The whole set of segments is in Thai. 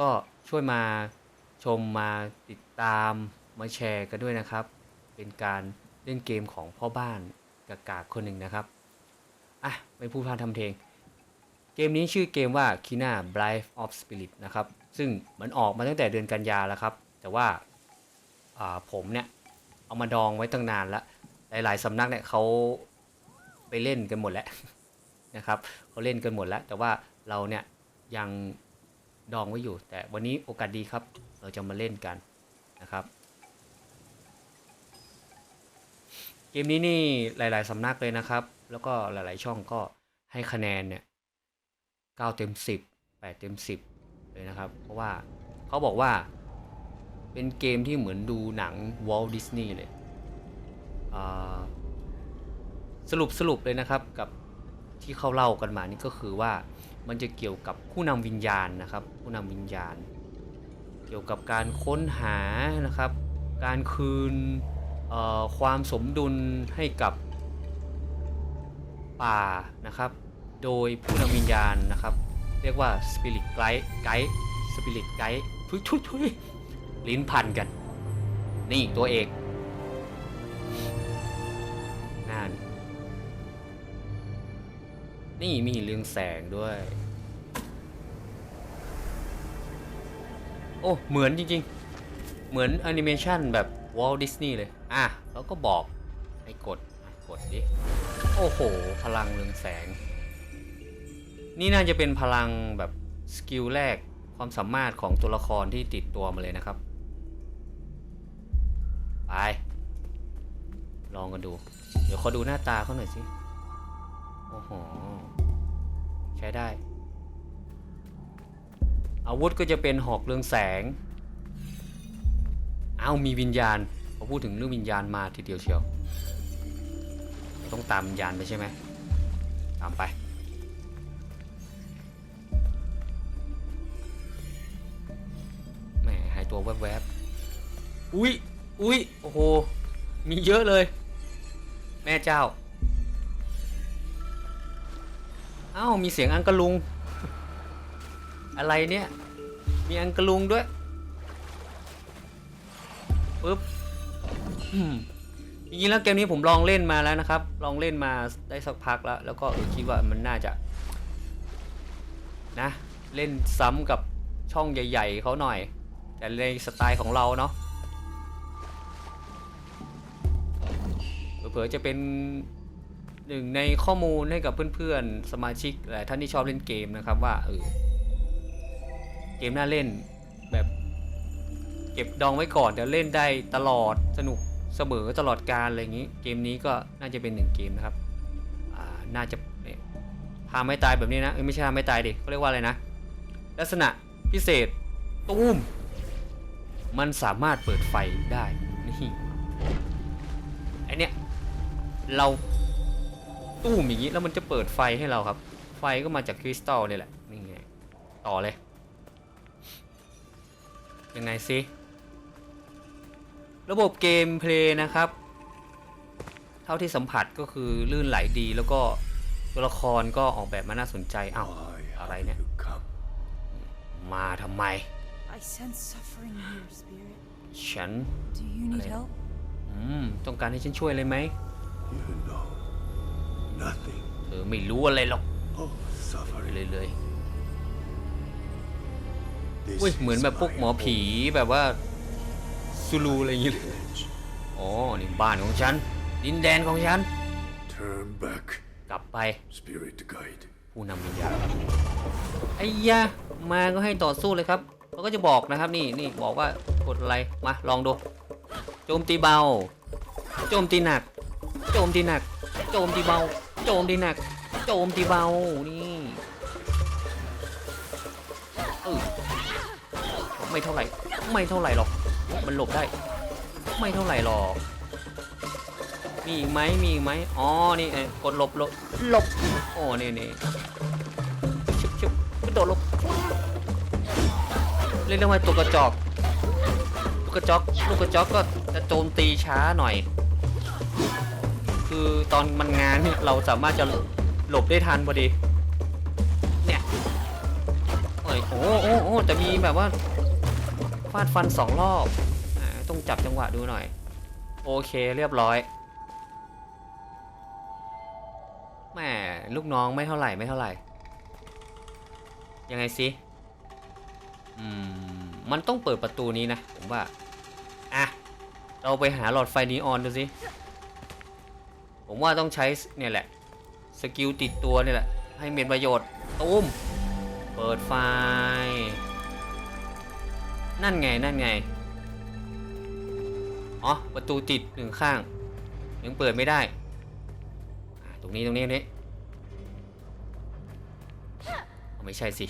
ก็ช่วยมาชมมาติดตามมาแชร์กันด้วยนะครับ เป็นการเล่นเกมของพ่อบ้านกากากคนหนึ่งนะครับ อะไม่พูดพานทำเพลง เกมนี้ชื่อเกมว่า Kina Bride of Spirit นะครับ ซึ่งมันออกมาตั้งแต่เดือนกันยาแล้วครับ แต่ว่าอ่าผมเนี่ย เอามาดองไว้ตั้งนานแล้ว หลาย ๆสำนักเนี่ยเขาไปเล่นกันหมดแล้วนะครับเขาเล่นกันหมดแล้ว แต่ว่าเราเนี่ยยัง ดองไว้อยู่ แต่วันนี้โอกาสดีครับ เราจะมาเล่นกันนะครับ เกมนี้นี่หลาย ๆ สำนักเลยนะครับ แล้วก็หลาย ๆ ช่องก็ให้คะแนนเนี่ย9เต็ม 10 8 เต็ม 10 เลยนะครับ เพราะว่าเขาบอกว่าเป็นเกมที่เหมือนดูหนังวอลดิสนีย์เลย สรุปสรุปเลยนะครับกับที่เขาเล่ากันมานี่ก็คือว่า มันจะเกี่ยวกับผู้นำวิญญาณนะครับ ผู้นำวิญญาณ เกี่ยวกับการค้นหานะครับ การคืนความสมดุลให้กับป่านะครับ โดยผู้นำวิญญาณนะครับ เรียกว่า Spirit Guide Guide Spirit Guide ทุยทุยทุยลิ้นพันกัน นี่ตัวเอก นี่มีเรืองแสงด้วย โอ้ เหมือนจริง ๆ เหมือนแอนิเมชันแบบวอลดิสนีย์เลย อะแล้วก็บอกให้กดกดดิ โอ้โห พลังเรืองแสง นี่น่าจะเป็นพลังแบบสกิลแรกความสามารถของตัวละครที่ติดตัวมาเลยนะครับ ไป ลองกันดู เดี๋ยวขอดูหน้าตาเขาหน่อยสิ โอ้โห ใช้ได้ อาวุธก็จะเป็นหอกเรืองแสงอ้าวมีวิญญาณพอพูดถึงเรื่องวิญญาณมาทีเดียวเชียว ต้องตามวิญญาณไปใช่ไหม ตามไปแหมหายตัวแวบๆ อุ๊ย อุ๊ย โอ้โห มีเยอะเลย แม่เจ้า อ้ามีเสียงอังกะลุง อะไรเนี่ย มีอังกะลุงด้วยปึ๊บจริงๆแล้วเกมนี้ผมลองเล่นมาแล้วนะครับ ลองเล่นมาได้สักพักแล้ว แล้วก็คิดว่ามันน่าจะ นะ เล่นซ้ำกับช่องใหญ่ ๆเขาหน่อย แต่ในสไตล์ของเราเนาะเผื่อจะเป็น หนึ่งในข้อมูลให้กับเพื่อนๆ สมาชิกหลายท่านที่ชอบเล่นเกมนะครับว่าเออเกมน่าเล่นแบบเก็บดองไว้ก่อนเดี๋ยวเล่นได้ตลอดสนุกเสมอตลอดการอะไรอย่างนี้ เกมนี้ก็น่าจะเป็นหนึ่งเกมนะครับอ่าน่าจะเนี่ยพาไม่ตายแบบนี้นะเอ้ยไม่ใช่พาไม่ตายดิเขาเรียกว่าอะไรนะ ลักษณะพิเศษตูมมันสามารถเปิดไฟได้นี่ไอเนี้ยเรา ตู้มอย่างนี้แล้วมันจะเปิดไฟให้เราครับ ไฟก็มาจากคริสตัลนี่แหละนี่ไงต่อเลย ยังไงซิระบบเกมเพลย์นะครับ เท่าที่สัมผัสก็คือลื่นไหลดีแล้วก็ตัวละครก็ออกแบบมาน่าสนใจอ้าว Why Alright, have yeah. you come? มาทำไม I sense suffering here, Spirit. ฉัน Do you need Okay. help? อืมต้องการให้ฉันช่วยเลยไหม You know nothing เธอไม่รู้อะไรหรอก of ไป suffering. เลยเลย This อุ้ยเหมือน is แบบพวก my หมอผี แบบว่าซูลูอะไรอย่างงี้เลย village. อ๋อ นี่บ้านของฉัน ดินแดนของฉัน Turn back, กลับไป spirit guide. ผู้นำวิญญาณไอ้ยะมาก็ให้ต่อสู้เลยครับเขาก็จะบอกนะครับนี่นี่บอกว่ากดอะไร มาลองดู โจมตีเบา โจมตีหนัก โจมตีหนัก โจมตีเบา โจมตีหนัก โจมตีเบา นี่เออไม่เท่าไหร่ ไม่เท่าไหร่หรอก มันหลบได้ ไม่เท่าไหร่หรอก มีอีกไหมมีอีกไหมอ๋อ นี่เอ้ยกดหลบหลบหลบโอ้นี่นี่ชึบชึบกระโดดหลบ เรียกได้ว่าตัวกระจอกลูกกระจอก ลูกกระจอกก็จะโจมตีช้าหน่อย คือตอนมันงานเนี่ยเราสามารถจะหลบได้ทันพอดี เนี่ยโอ้ยโอ้โอ้โอ้แต่มีแบบว่าฟาดฟันสองรอบอ่าต้องจับจังหวะดูหน่อย โอเคเรียบร้อยแหม่ลูกน้องไม่เท่าไหร่ไม่เท่าไหร่ ยังไงสิอืมมันต้องเปิดประตูนี้นะ ผมว่า อะ เราไปหาหลอดไฟนีออนดูสิ ผมว่าต้องใช้เนี่ยแหละ สกิลติดตัวเนี่ยแหละ ให้เป็นประโยชน์ตูมเปิดไฟ นั่นไง นั่นไง อ๋อ ประตูติดหนึ่งข้าง ยังเปิดไม่ได้ ตรงนี้ตรงนี้นี้อ๋อไม่ใช่สิ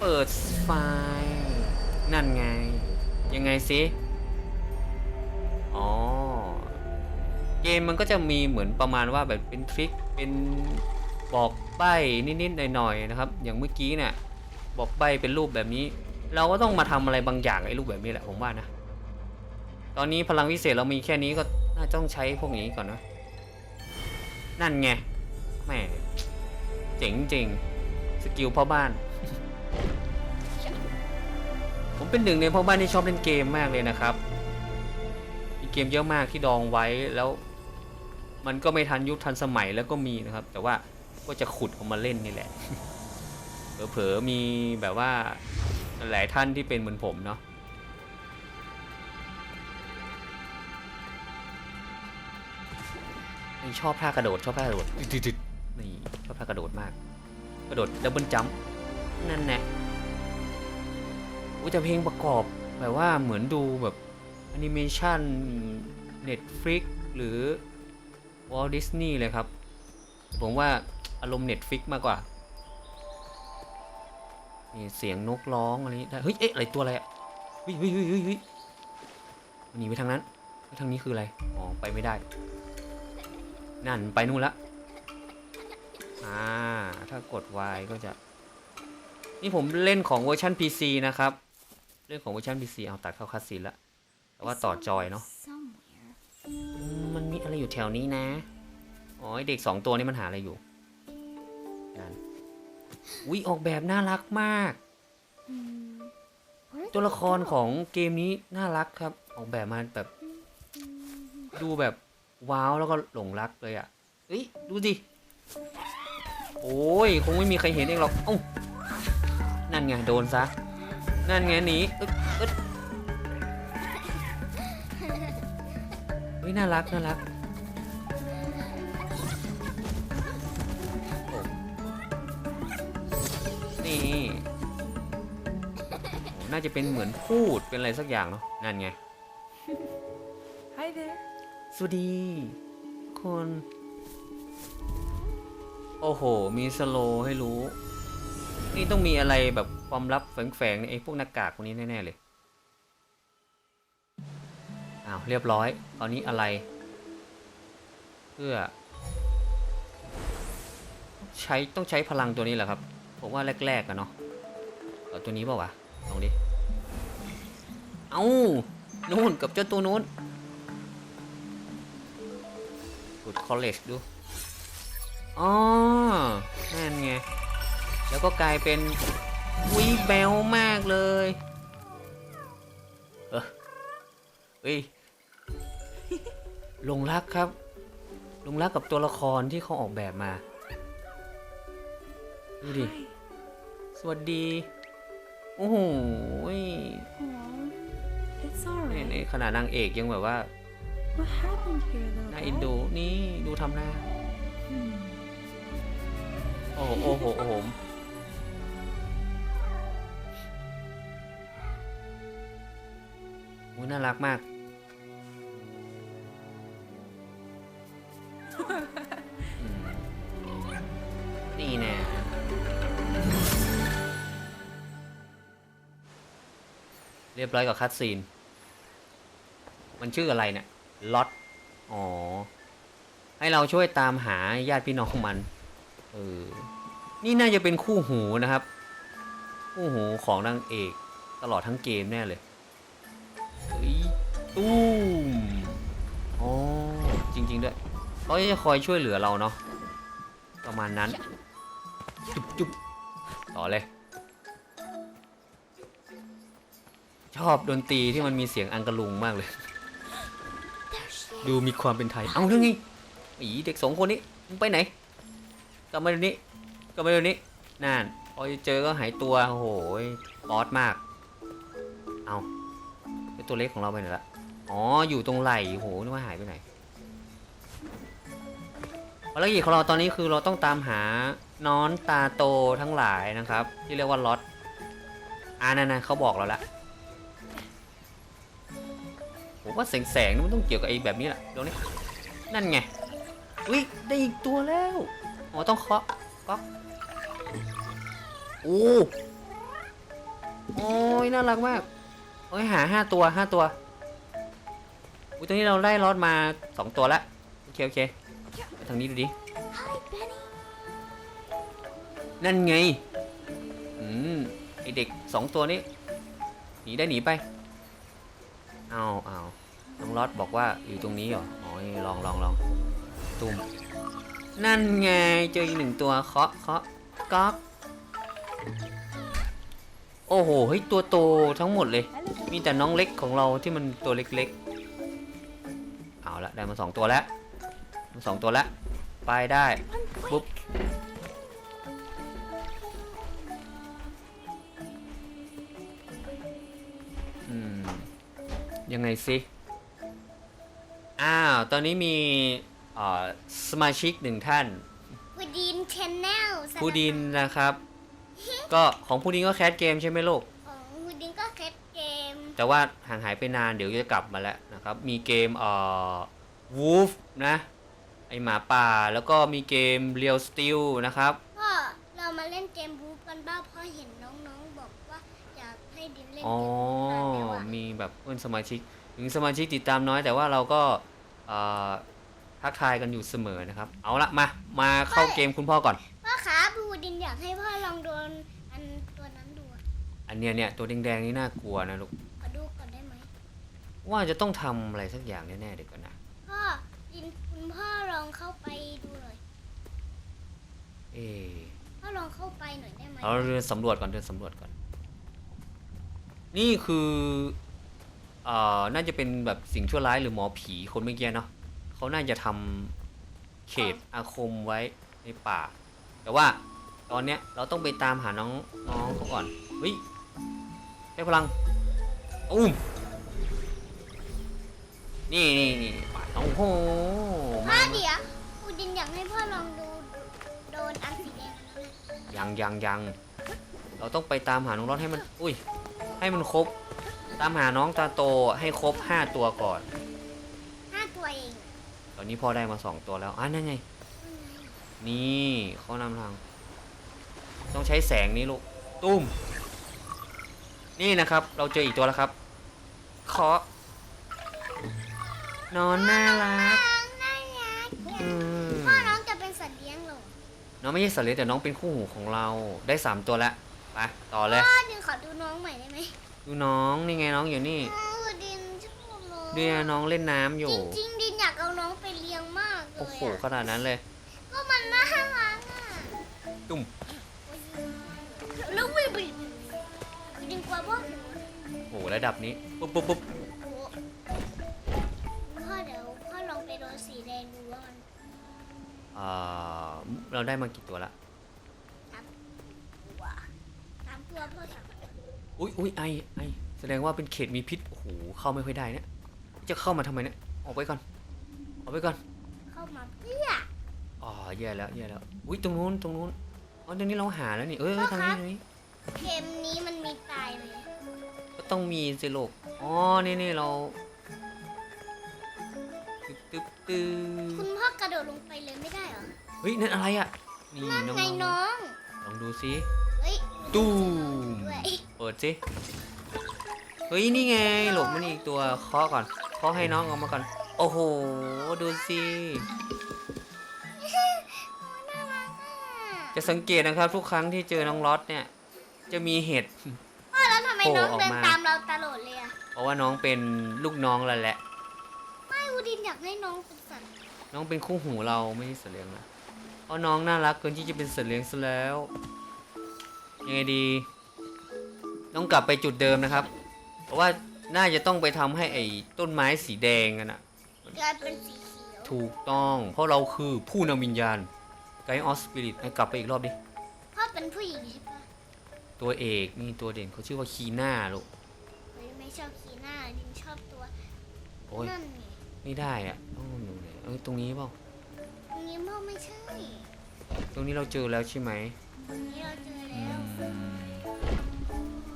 เปิดไฟ นั่นไง ยังไงสิ เกมมันก็จะมีเหมือนประมาณว่าแบบเป็นทริคเป็นบอกใบ้นิดๆหน่อยๆนะครับ อย่างเมื่อกี้เนี่ยบอกใบ้เป็นรูปแบบนี้ เราก็ต้องมาทำอะไรบางอย่างไอ้รูปแบบนี้แหละผมว่านะ ตอนนี้พลังวิเศษเรามีแค่นี้ก็น่าต้องใช้พวกนี้ก่อนนะนั่นไงแหมเจ๋งจริงสกิลพ่อบ้าน ผมเป็นหนึ่งในพ่อบ้านที่ชอบเล่นเกมมากเลยนะครับมีเกมเยอะมากที่ดองไว้แล้ว มันก็ไม่ทันยุคทันสมัยแล้วก็มีนะครับ แต่ว่าก็จะขุดออกมาเล่นนี่แหละ เผลอๆมีแบบว่าหลายท่านที่เป็นเหมือนผมเนาะนี่ชอบท่ากระโดดชอบท่ากระโดดดึดนี่ชอบท่ากระโดดมาก กระโดดดับเบิลจัมป์นั่นแน่อุ้ยแต่เพลงประกอบแบบว่าเหมือนดูแบบแอนิเมชัน Netflix หรือ Walt Disney เลยครับ ผมว่าอารมณ์ Netflix มากกว่านี่เสียงนกร้องอะไรนี้เฮ้ย เอ๊ะ อะไรตัวอะไรอะเฮ้ยเฮ้ยเฮ้ยเฮ้ยเฮ้ยมันหนีไปทางนั้น ทางนี้คืออะไร อ๋อ ไปไม่ได้ นั่นไปนู่นละ อ่า ถ้ากด Y ก็จะ นี่ผมเล่นของเวอร์ชัน PC นะครับ เล่นของเวอร์ชัน PC เอาตัดเข้าคัสซีนละ แต่ว่าต่อจอยเนาะ แถวนี้นะอ๋อไอ้เด็กสองตัวนี้มันหาอะไรอยู่นั่นวิออกแบบน่ารักมาก Hmm. Where ตัวละครของเกมนี้น่ารักครับ ออกแบบมาแบบ ดูแบบว้าวแล้วก็หลงรักเลยอะเฮ้ยดูดิโอ้ยคงไม่มีใครเห็นเองหรอกเอ้านั่นไงโดนซะนั่นไงหนีอึ๊ดอึ๊ดเฮ้ยน่ารักน่ารัก น่าจะเป็นเหมือนพูดเป็นอะไรสักอย่างเนาะนั่นไง Hi there. สวัสดีทุกคน โอ้โห มีสโลว์ให้รู้ นี่ต้องมีอะไรแบบความลับแฝงๆในไอ้พวกหน้ากากพวกนี้แน่ ๆ เลย อ้าว เรียบร้อย ตอนนี้อะไร เพื่อ ใช้ต้องใช้พลังตัวนี้แหละครับ ผมว่าแรก ๆอะเนาะเอาตัวนี้เปล่าวะ ลองดิ เอ้านู่นกับเจ้าตัวนู้นกด college ดู อ๋อ นั่นไง แล้วก็กลายเป็นวิแบลมากเลย เออเฮ้ยหลงรักครับหลงรักกับตัวละครที่เขาออกแบบมา ดูดิ Hi. สวัสดีโอ้โหย Aw. It's ใน alright. ในขนาดนางเอกยังแบบว่า What happened here, though? น่าเอ็นดูนี่ดูทำหน้า Hmm. โอ้โหโอ้โหโอ้โห อุ๊ยน่ารักมาก รียบร้อยกับคัดซีน มันชื่ออะไรเนี่ยล็อตอ๋อ ให้เราช่วยตามหาญาติพี่น้องมัน เออ นี่น่าจะเป็นคู่หูนะครับ คู่หูของนางเอกตลอดทั้งเกมแน่เลยเฮ้ยตู้มอ๋อ จริง ๆ ด้วยเขาจะคอยช่วยเหลือเราเนาะ ประมาณนั้น จุ๊บจุ๊บต่อเลย ชอบดนตรีที่มันมีเสียงอังกะลุงมากเลย ดูมีความเป็นไทย เอาเรื่องนี้อีเด็กสองคนนี้มึงไปไหนกลับมาเดี๋ยวนี้กลับมาเดี๋ยวนี้นั่นพอเจอก็หายตัวโอ้โหบอสมาก เอาไอ้ตัวเล็กของเราไปไหนละอ๋ออยู่ตรงไหล่โอ้โหนึกว่าหายไปไหนภารกิจของเราตอนนี้คือเราต้องตามหานอนตาโตทั้งหลายนะครับ ที่เรียกว่าล็อตอ่านั่นนะเขาบอกเราละ ผมว่าแสงแสงมันต้องเกี่ยวกับไอ้แบบนี้แหละเดี๋ยวนี้นั่นไงอุ้ยได้อีกตัวแล้วอ๋อต้องเคาะก๊อกโอ้โอ้ยน่ารักมากโอ้ยหาห้าตัวห้าตัวอุ้ยตอนนี้เราได้ล็อตมาสองตัวละโอเคโอเคทางนี้ดูดินั่นไงอืมไอเด็กสองตัวนี้หนีได้หนีไป เอาเอาน้องล็อตบอกว่าอยู่ตรงนี้เหรอ อ๋อนี่ลองลองลองตุ่ม นั่นไง เจออีกหนึ่งตัวเคาะเคาะก๊อกโอ้โห เฮ้ย ตัวโตทั้งหมดเลย มีแต่น้องเล็กของเราที่มันตัวเล็กๆ เอาละได้มาสองตัวแล้วมาสองตัวแล้ว ไปได้ ยังไงสิ อ้าว ตอนนี้มีเอ่อสมาชิกหนึ่งท่านพูดินชแนลผู้ดินนะครับ ก็ของผู้ดินก็แคสเกมใช่ไหมลูกของพูดินก็แคสเกม แต่ว่าห่างหายไปนานเดี๋ยวจะกลับมาแล้วนะครับ มีเกมเอ่อ Wolf นะ ไอหมาป่าแล้วก็มีเกม Real Steel นะครับพ่อเรามาเล่นเกมบู๊กันบ้างเพราะเห็นน้องๆบอกว่าอยากให้ดินเล่นอ๋อเกมบู๊กันแล้วอะมีแบบเพื่อนสมาชิก ถึงสมาชิกติดตามน้อยแต่ว่าเราก็เอ่อทักทายกันอยู่เสมอนะครับ เอาละมา มาเข้าเกมคุณพ่อก่อน พ่อขาพูดินอยากให้พ่อลองโดนอันตัวนั้นดูอะอันเนี้ยเนี่ยตัวแดงๆนี่น่ากลัวนะลูก ขอดูก่อนได้ไหม ว่าจะต้องทำอะไรสักอย่างแน่ๆเดี๋ยวก่อนนะ พ่อดินคุณพ่อลองเข้าไปดูหน่อย เอ๊ะพ่อลองเข้าไปหน่อยได้ไหมเราเดินสำรวจก่อนเดินสำรวจก่อน นี่คือ เอ่อน่าจะเป็นแบบสิ่งชั่วร้ายหรือหมอผีคนเมื่อกี้เนาะเขาน่าจะทำเขตอาคมไว้ในป่า แต่ว่าตอนเนี้ยเราต้องไปตามหาน้องน้องเขาก่อนเฮ้ยได้พลังอุ้มนี่นี่นี่โอ้โหพ่อมาเดี๋ยวพูดินอยากให้พ่อลองดูโดนอันสีแดงอันนั้นอะยังยังยังเราต้องไปตามหาน้องรอดให้มัน อุ้ย ให้มันครบ ตามหาน้องตาโตให้ครบห้าตัวก่อน ห้าตัวเองตอนนี้พ่อได้มาสองตัวแล้วอะนั่นไง นี่เขานำทาง ต้องใช้แสงนี้ลูก ตุ้ม นี่นะครับ เราเจออีกตัวแล้วครับเคาะนอนน่ารักน้องน่ารักอืมพ่อน้องจะเป็นสัตว์เลี้ยงเหรอน้องไม่ใช่สัตว์เลี้ยงแต่น้องเป็นคู่หูของเรา ได้สามตัวแล้ว ไป ต่อเลยพ่อดินขอดูน้องใหม่ได้ไหม ดูน้องนี่ไงน้องอยู่นี่โอ้ดินชอบเลยเนี่ยน้องเล่นน้ำอยู่ จริงๆดินอยากเอาน้องไปเลี้ยงมากเลโอ้ยโหอะขนาดนั้นเลย ก็มันน่ารักอะตุ้มแล้ววิบดินกลัวพ่อหูโอ้โหระดับนี้ปุ๊บปุ๊บปุ๊บโอ้พ่อเดี๋ยวพ่อลองไปโดนสีแดงดูว่ามันอ่าเราได้มากี่ตัวละกลัวตามตัวพ่อสามตัว อุ้ยอุ้ยไอไอแสดงว่าเป็นเขตมีพิษโอ้โหเข้าไม่ค่อยได้เนี่ยจะเข้ามาทำไมเนี่ยออกไปก่อนออกไปก่อนเข้ามาเพื่ออ๋อแย่แล้วแย่แล้วอุ้ยตรงนู้นตรงนู้นอ๋อตรงนี้เราหาแล้วนี่เอ้ยเอ้ยทางนี้ทางนี้เกมนี้มันมีตายไหมก็ต้องมีสิลูกอ๋อนี่นี่เราตึ๊บตึ๊บตึ๊บคุณพ่อกระโดดลงไปเลยไม่ได้เหรอเฮ้ยนั่นอะไรอะนี่นั่นน้องไงน้องลองดูซิเฮ้ย ตู้มด้วยเปิดสิ เฮ้ย นี่ไง หลบมันอีกตัวเคาะก่อนเคาะให้น้องออกมาก่อน โอ้โห ดูสิน่ารักอะจะสังเกตนะครับทุกครั้งที่เจอน้องล็อตเนี่ย จะมีเห็ด พ่อแล้วทำไมโผล่น้องออกเดินมา ตามเราตลอดเลยอะเพราะว่าน้องเป็นลูกน้องแล้วแหละ ไม่อูดินอยากให้น้องเป็นสัตว์น้องเป็นคู่หูเราไม่ใช่สัตว์เลี้ยงนะเพราะน้องน่ารักเกินที่จะเป็นสัตว์เลี้ยงซะแล้ว ยังไงดี ต้องกลับไปจุดเดิมนะครับ เพราะว่าน่าจะต้องไปทำให้ไอ้ต้นไม้สีแดงกันอะกลายเป็นสีเขียว ถูกต้องเพราะเราคือผู้นำวิญญาณไกด์ออสปิริตกลับไปอีกรอบดิ พ่อเป็นผู้หญิงใช่ปะตัวเอกนี่ตัวเด่นเขาชื่อว่าคีน่าลูกเฮ้ยไม่ชอบขีหน้าดินชอบตัวโอ้ยนั่นไงไม่ได้อะต้องอยู่ไหนเอ้ยตรงนี้เปล่า ตรงนี้พ่อไม่ใช่ ตรงนี้เราเจอแล้วใช่ไหมต รงนี้เราเจอแล้วอืม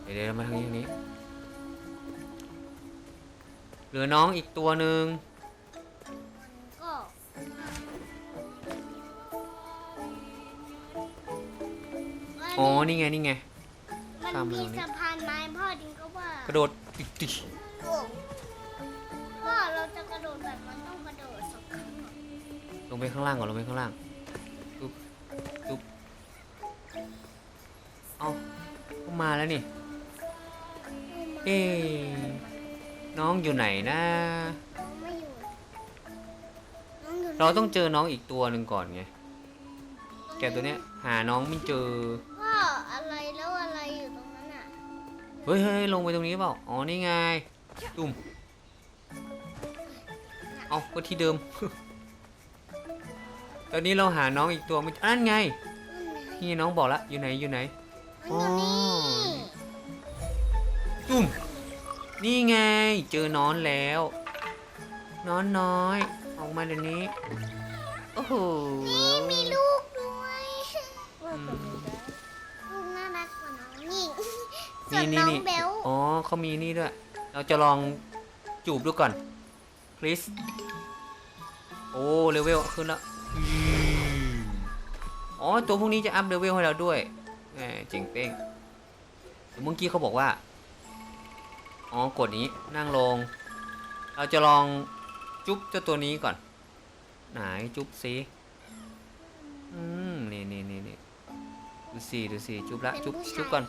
เดี๋ยวเดี๋ยวมาทางนี้ทางนี้ เหลือน้องอีกตัวหนึ่งมันก็อ๋อ นี่ไง นี่ไง มันข้ามมีเร็วนี่ สะพานไม้พ่อดินก็ว่ากระโดดติกติกโอ้พ่อเราจะกระโดดแบบมันต้องกระโดดสองครั้งเหรอลงไปข้างล่างก่อนลงไปข้างล่าง เอาเข้ามาแล้วนี่ เอ๊ะน้องอยู่ไหนนะน้องไม่อยู่น้องอยู่เราต้องเจอน้องอีกตัวหนึ่งก่อนไง แกตัวเนี้ย หาน้องไม่เจอพ่ออะไรแล้วอะไรอยู่ตรงนั้นอะ เฮ้ยเฮ้ยลงไปตรงนี้เปล่า อ๋อ นี่ไง ตุ่ม เอาก็ที่เดิม ตอนนี้เราหาน้องอีกตัวไม่อันไง นี่น้องบอกละ อยู่ไหน อยู่ไหน น้องอยู่นี่ตุ่มนี่ไง เจอนอนแล้ว นอนน้อย ออกมาเดี๋ยวนี้ โอ้โห นี่มีลูกด้วย Welcome, new guy. ลูกน่ารักกว่าน้องนี่ส่วนี่นนี่น้องนี่เบลอ๋อเขามีนี่ด้วย เราจะลองจูบดูก่อน คริส โอ้ เลเวลขึ้นแล้วอืมอ๋อ ตัวพวกนี้จะอัพเลเวลให้เราด้วย แหมเจ๋งเป้งแต่เมื่อกี้เขาบอกว่า อ๋อกดนี้นั่งลง เราจะลองจุ๊บเจ้าตัวนี้ก่อน ไหนจุ๊บสิอืมนี่นี่นี่นี่ดูสิดูสิจุ๊บละจุ๊บจุ๊บก่อน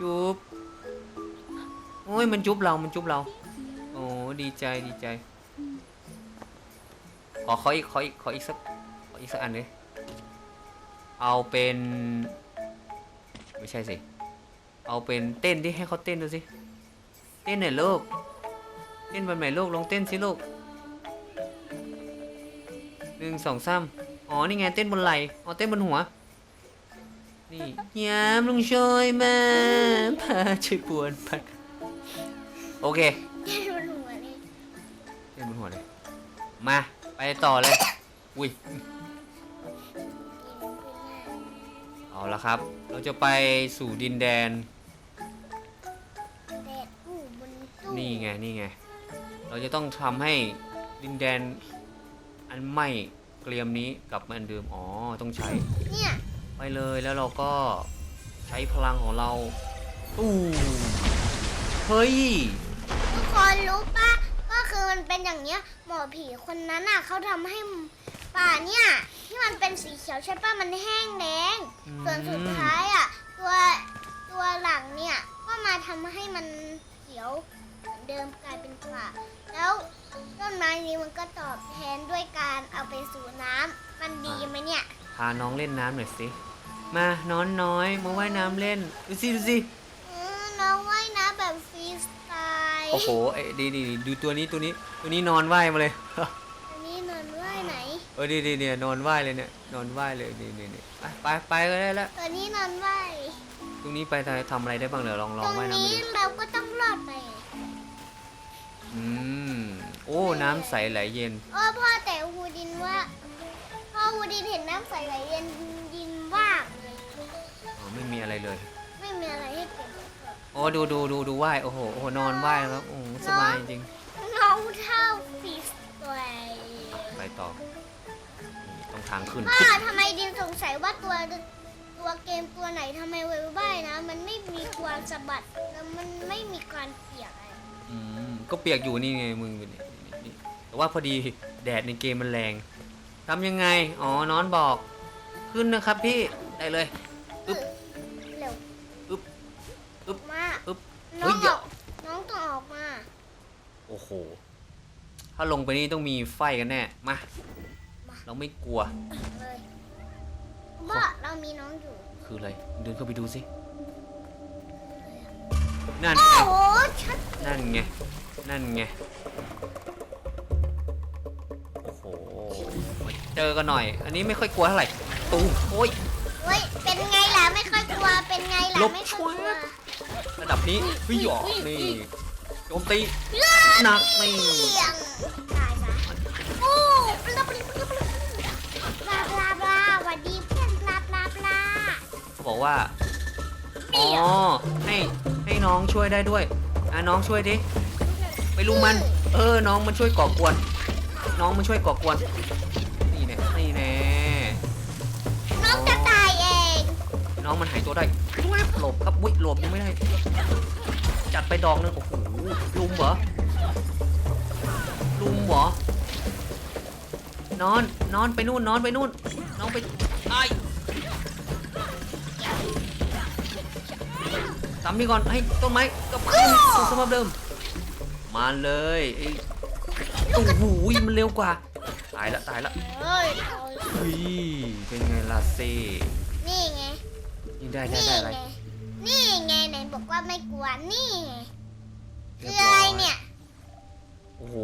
จุ๊บโอ้ยมันจุ๊บเรา มันจุ๊บเรา โอ้ดีใจดีใจ ขอขออีกขออีกขออีกสักขออีกสักอันเลยเอาเป็น ไม่ใช่สิ เอาเป็นเต้นที่ให้เขาเต้นดูสิ เต้นหน่อยลูก เต้นแบบไหนลูกลองเต้นสิลูกหนึ่งสองสามอ๋อ นี่ไงเต้นบนไหล่อ๋อเต้นบนหัว นี่ยามลุงช่วยมาพาช่วยปวนพัดโอเคแค่บนหัวเลยเต้นบนหัวเลย มา ไปต่อเลย อุ้ย เอาละครับ เราจะไปสู่ดินแดน แดดอู้บนตู้นี่ไง นี่ไง เราจะต้องทำให้ดินแดนอันไม่เกรียมนี้กลับมาอันเดิม อ๋อ ต้องใช้ เนี่ยไปเลยแล้วเราก็ใช้พลังของเราตู้เฮ้ย ทุกคนรู้ปะก็คือมันเป็นอย่างเนี้ยหมอผีคนนั้นอะเขาทำให้ป่าเนี่ยที่มันเป็นสีเขียวใช่ปะมันแห้งแล้งอืม ส่วนสุดท้ายอะตัวตัวหลังเนี่ยก็มาทำให้มันเขียวเหมือนเดิมกลายเป็นป่าแล้วต้นไม้นี้มันก็ตอบแทนด้วยการเอาไปสู่น้ำมันดีไหมเนี่ย พาน้องเล่นน้ำหน่อยสิ มาน้อนน้อยมาว่ายน้ำเล่น ดูสิดูสิเออน้องว่ายน้ำแบบฟรีสไตล์โอ้โหไอ้ดีดีดีดูตัวนี้ตัวนี้ ตัวนี้นอนว่ายมาเลย ออดีดีเนี่ยนอนว่ายเลยเนี่ยนอนว่ายเลยนี่นี่นี่ไปไปไปก็ได้แล้วตัวนี้นอนว่ายตรงนี้ไปทำอะไรได้บ้างเดี๋ยวลองลตอรงงว่ายน้ำนี้ดูเราก็ต้องรอดไปอืมโอ้น้ำใสไหลเย็นเออพ่อแต่ฮูดินว่าพ่อฮูดินเห็นน้ำใสไหลเย็นยินว่างเลยอ๋อไม่มีอะไรเลยไม่มีอะไรให้เป็นโอ้ดูดูดูดูว่ายโอ้โหโอ้โหนอนว่ายแล้วโอ้โหสบายจริงน้องเท่าฟีสไตล์ไปต่อนี่ ตรงทางขึ้นพ่อทำไมดินสงสัยว่าตัวตัวเกมตัวไหนทำไมเวลว่ายนะ มันไม่มีความสะบัดแล้วมันไม่มีการเปียกอะไรอืมก็เปียกอยู่นี่ไงมึงนี่นี่นี่แต่ว่าพอดีแดดในเกมมันแรงทำยังไง อ๋อนอนบอก ขึ้นนะครับพี่ ได้เลย อึ๊บเร็วอึ๊บอึ๊บมาอึ๊บน้เฮ้อยงเดี๋อยวอกน้องต้องออกมา โอ้โห ถ้าลงไปนี่ต้องมีไฟกันแน่ มา เราไม่กลัว เลยว่าเรามีน้องอยู่ คืออะไร เดินเข้าไปดูสิ นั่นโอ้ไงโหชัดนั่นไง นั่นไง โอ้โหมาเจอกันหน่อย อันนี้ไม่ค่อยกลัวเท่าไหร่ ตูมโอ้ยเฮ้ยเป็นไงล่ะไม่ค่อยกลัวเป็นไงล่ะลบ ไม่ค่อยกลัวระดับนี้เฮ้ยหยอกนี่โจมตีหนักนี่เสี่ยง บอกว่า อ๋อ ให้ให้น้องช่วยได้ด้วย อะน้องช่วยดิ ไปลุมมัน เออ น้องมันช่วยก่อกวน น้องมันช่วยก่อกวน นี่แน่นี่แน่น้องจะตายเอง น้องมันหายตัวได้แวบหลบครับวิหลบยังไม่ได้ จัดไปดอกนึงโอ้โห ลุมเหรอ ลุมเหรอนอน นอนไปนู่น นอนไปนู่น น้องไป ทำนี่ก่อนให้ต้นไม้กับขึ้นสู่สภาพเดิม มาเลยไอ้โอ้โหมันเร็วกว่า ตายละตายละเฮ้ยเอาอุ้ยเป็นไงล่ะเซ่นี่ไง นี่ได้ได้นี่ได้อะไรไงนี่ไงไหนบอกว่าไม่กลัว นี่ไงเรีคืยอบอะไรร้อยเนี่ย โอ้โห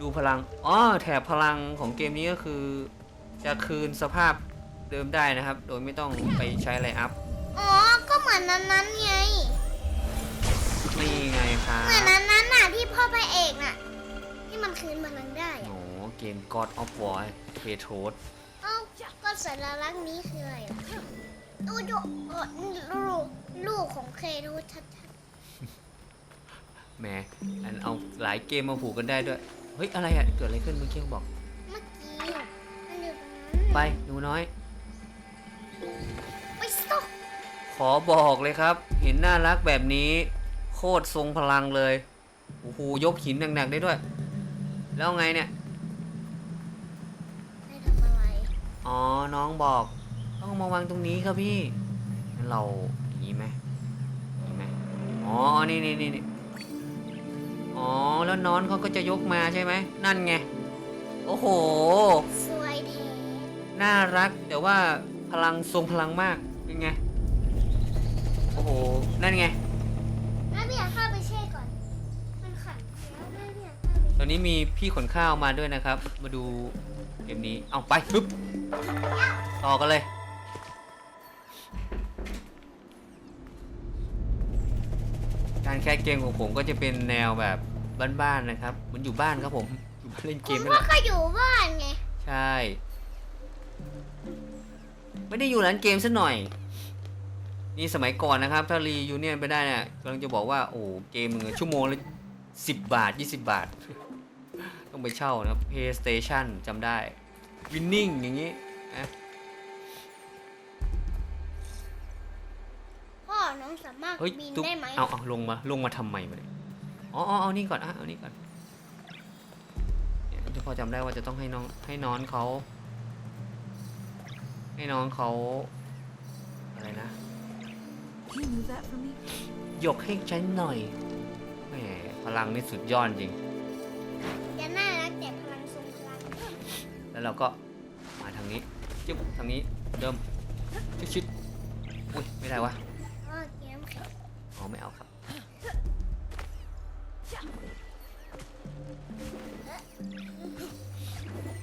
ดูพลังอ๋อแถบพลังของเกมนี้ก็คือ จะคืนสภาพเดิมได้นะครับ โดยไม่ต้องไปใช้อะไรอัพ อ๋อก็เห มือนนั้นนั้นๆไง นี่ไงครับเหมือนนั้นนั้นน่ะที่พ่อพระเอกน่ะที่มันคืนพลังได้โอ้อะเกม God of War เ a โ r สเอ้าก็สัญลักษณ์นี้คืออะไรล่ะดูดูเออลูกลูกของเคโรชัดแหมอันเอาหลายเกมมาผูกกันได้ด้วย เฮ้ย อะไรอะเกิดอะไรขึ้นเมื่อกี้เขาบอก ๆเมื่อกี้มันอยู่ตรงนั้นไปหนูน้อย ไปสต็อป ขอบอกเลยครับเห็นน่ารักแบบนี้ โคตรทรงพลังเลย โอ้โห ยกหินหนักๆได้ด้วย แล้วไงเนี่ย ไม่ทำอะไรอ๋อ น้องบอก ต้องมาวางตรงนี้ครับพี่งั้นเราอย่างนี้ไหมอย่างนี้ไหมอ๋อ นี่นี่นี่นี่อ๋อ แล้วน้อนเขาก็จะยกมาใช่ไหม นั่นไง โอ้โห สวยแท้น่ารักแต่ว่าพลังทรงพลังมาก เป็นไง โอ้โห นั่นไง แม่เบียร์เข้าไปแช่ก่อน มันขันแล้วแม่เบียร์เข้าไปตอนนี้มีพี่ขนข้าวมาด้วยนะครับ มาดูเกมนี้ เอาไปปึ๊บ ต่อกันเลย การแคสเกมของผมก็จะเป็นแนวแบบบ้านๆนะครับเหมันอยู่บ้านครับผม อยู่บ้านเล่นเกคุมณนี่พ่แหอละก็อยู่บ้านไง ใช่ ไม่ได้อยู่ร้านเกมซะหน่อย นี่สมัยก่อนนะครับ ถ้ารียูเนียนไปได้เนี่ยกำลังจะบอกว่าโอ้เกมมึงอะชั่วโมงละสิบบาทยี่สิบบาท ต้องไปเช่านะครับ PlayStation จำได้ Winning อย่างนี้นะพ่อน้องสามารถเฮ้ยบินตุ๊กได้ไหมเอาเอาลงมาลงมาทำไมมาเนี่ยอ๋ออ๋อเอานี่ก่อนอะเอานี่ก่อนเนี่ยที่พ่อจำได้ว่าจะต้องให้น้องให้น้องเขา ให้น้องเขาอะไรนะ ยกให้ฉันหน่อยแหมพลังนี่สุดยอดจริง จะน่ารักแต่พลังทรงพลังแล้วเราก็มาทางนี้จึ๊บทางนี้เดิมชิดชิดๆอุ้ยไม่ได้วะอเกมแข็งอ๋อไม่เอาครับ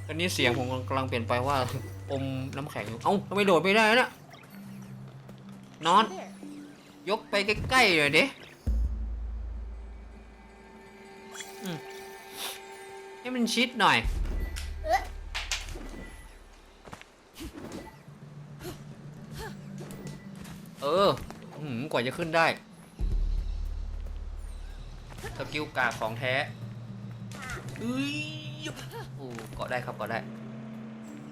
ตอนนี้เสียงผมกำลังเปลี่ยนไปว่าอมน้ำแข็งอยู่เอ้าทำไมโดดไม่ได้นะนอน ยกไปใกล้ๆเลยดิอืมให้มันชิดหน่อย เอ๊ะเอออื้อหือกว่าจะขึ้นได้ สกิลกากของแท้เอ้ยโอ้เกาะได้ครับเกาะได้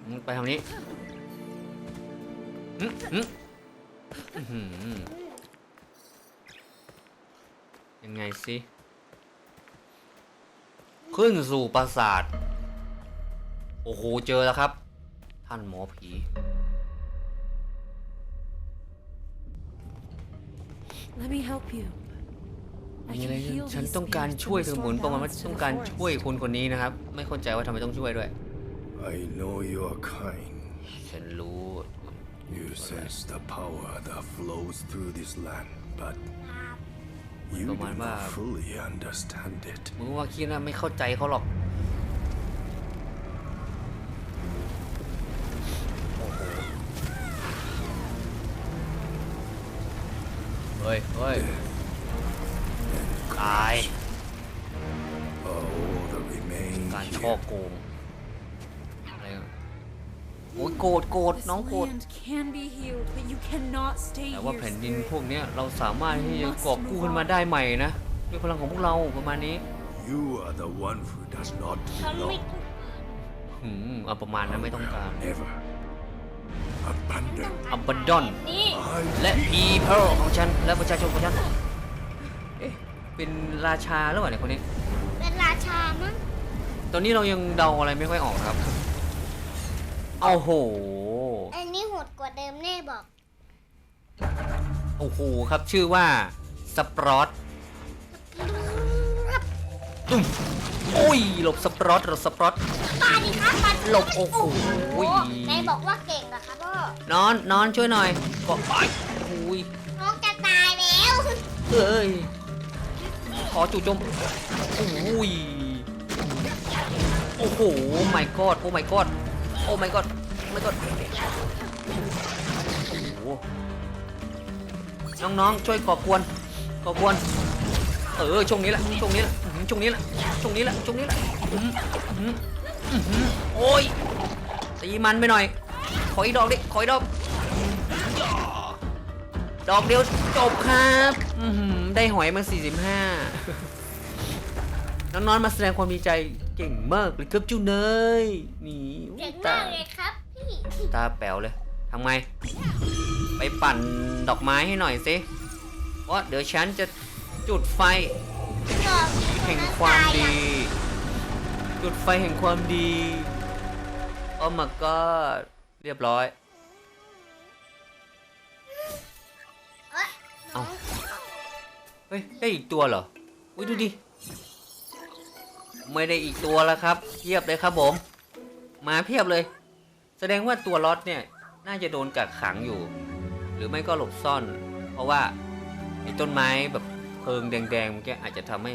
อืมไปทางนี้อืมอืมอื้อ หือยังไงสิ ขึ้นสู่ปราสาท โอ้โห เจอแล้วครับ ท่านหมอผี Let me help you. I มีอะไร can heal ฉัน these ต้องการ spirits ช่วย to ถึงเหมือน restore ประมาณว่า balance to ต้อง the การ forest. ช่วยคนคนนี้นะครับ ไม่เข้าใจว่าทำไมต้องช่วยด้วย I know your kind. ฉันรู้ You sense the power that flows through this land, but You do Come on, not Bob. fully understand it. มึงว่าคิดนะไม่เข้าใจเขาหรอกโอ้โหเฮ้ยเฮ้ยตาย All that remain การ here. ช่อโกงอะไรอะ โอ้ยโกรธโกรธ This น้องโกรธ land can be healed, but you cannot stay แต่ว่า here, แผ่นดิน Spirit. พวกเนี้ยเราสามารถที่จะกอบกู้ขึ้นมาได้ใหม่นะด้วยพลังของพวกเราประมาณนี้ You are the one who does not ฉันไม่ belong. หืมเอาประมาณนั้นไม่ต้องการ Never. Abandon. อับดอนนี่ I และ people ของฉันและประชาชนของฉันเอ๊ะเป็นราชาหรือเปล่าเนี่ยคนนี้ เป็นราชามั้งตอนนี้เรายังเดาอะไรไม่ค่อยออกครับ เอาโห อันนี้โหดกว่าเดิมแน่บอก โอ้โหครับชื่อว่าสปรอตตุ้มโอ้ย หลบสปรอตหลบสปรอต ปาดิครับปาดิหลบโอ้โหไหนบอกว่าเก่งเหรอครับพ่อนอนนอนช่วยหน่อยก็ไปโอ้ยน้องจะตายแล้วเอ้ย ขอจู่โจมโอ้ย โอ้โห my god โอ้ my god โอ้ my god my god โอ้น้องๆช่วยก่อกวนก่อกวนเออช่วงนี้แหละช่วงนี้แหละช่วงนี้แหละช่วงนี้แหละช่วงนี้แหละโอ้ยตีมันไปหน่อย ขออีกดอกดิขออีกดอก ดอกเดียวจบครับได้หอยมา45น้องๆมาแสดงความดีใจ เก่งมากเลยครับจูเนยนี่เก่งตามากเลยครับพี่ตาแป๋วเลยทำไง ไปปั่นดอกไม้ให้หน่อยสิเพราะเดี๋ยวฉันจะจุดไฟดอกแห่งความดี จุดไฟแห่งความดีโอ้ my god เรียบร้อยเอ้ยเอ้าเฮ้ย ได้อีกตัวเหรอ อุ้ยดูดิ ไม่ได้อีกตัวแล้วครับเพียบเลยครับผม มาเพียบเลย แสดงว่าตัวล็อตเนี่ย น่าจะโดนกักขังอยู่ หรือไม่ก็หลบซ่อน เพราะว่าไอ้ต้นไม้แบบเพลิงแดงๆเมันก็อาจจะทำให้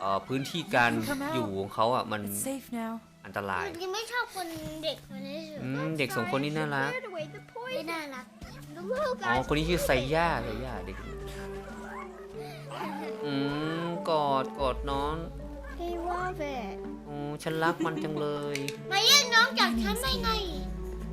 เอ่อพื้นที่การอยู่ของเขาอะมัน It's safe now. อันตรายยังไม่ชอบคนเด็กคนนี้สุดอืมเด็กสองคนนี้น่ารักไม่น่ารักอ๋อคนนี้ชื่อไซย่าไซย่าเด็กอืมกอดกอดน้อง He love it โอ้ฉันรักมันจังเลยมาแย่งน้องจากฉันได้ไง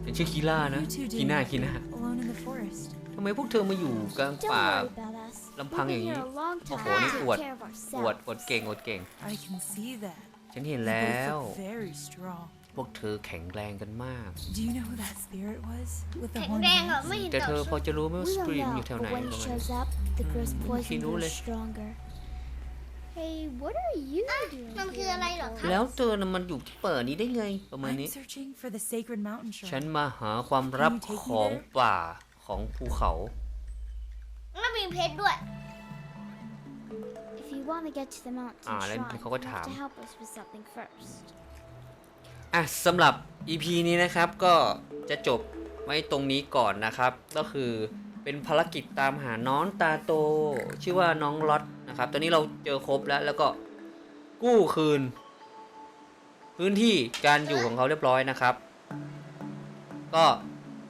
ฉันชื่อคีล่านะ You two คี did น่าคีน่า alone in the forest. ทำไมพว k เธอมาอยู่กลาง Don't ป่า worry about us. Lâm We've Phăng been อย่าง here นี้ a long โอ้โห time. นี่ Take อวด care of อวด ourselves. อวดเก่งอวดเก่ง I can see that. ฉันเห็น You แล้ว both look very strong. พวกเธอแข็งแรงกันมาก Do you know who that spirit was with the แข็ง horny แรงเหรอ hands? ไม่เห็นแต่ต่อเธอพอสู้จะรู้ไหมว่า We ส don't ปริง know, อยู่แถวไหน but when ประ he มาณ shows up, the girl's Mm, poison she know grows leh. stronger. Hey, what are you doing มันคืออะไรเหรอครับแล้วเธอน่ะมันอยู่ที่เปิดนี้ได้ไง ประมาณ I'm นี้ searching for the sacred mountain ฉัน shrine. มาหาความลับ Can you take me ของ there? ป่าของภูเขา แล้วมีเพชรด้วย If you want to get to the mountain Ah, let me shrine, pick up you a have to tab. help us with something first. อะสำหรับ EP นี้นะครับก็จะจบไว้ตรงนี้ก่อนนะครับ ก็คือ เป็นภารกิจตามหาน้องตาโต ชื่อว่าน้องล็อตนะครับ ตอนนี้เราเจอครบแล้ว แล้วก็กู้คืน พื้นที่การอยู่ของเขาเรียบร้อยนะครับ ก็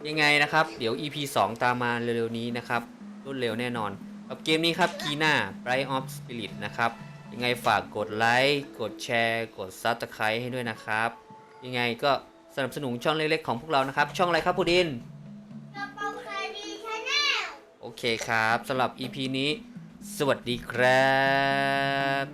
ยังไงนะครับ เดี๋ยว EP 2 ตามมาเร็วๆนี้นะครับรวดเร็วแน่นอน กับเกมนี้ครับ Kina Bright of Spirit นะครับ ยังไงฝากกดไลค์ กดแชร์ กด Subscribe ให้ด้วยนะครับ ยังไงก็สนับสนุนช่องเล็กๆของพวกเรานะครับ ช่องอะไรครับพูดิน โอเคครับสำหรับ EP นี้ สวัสดีครับ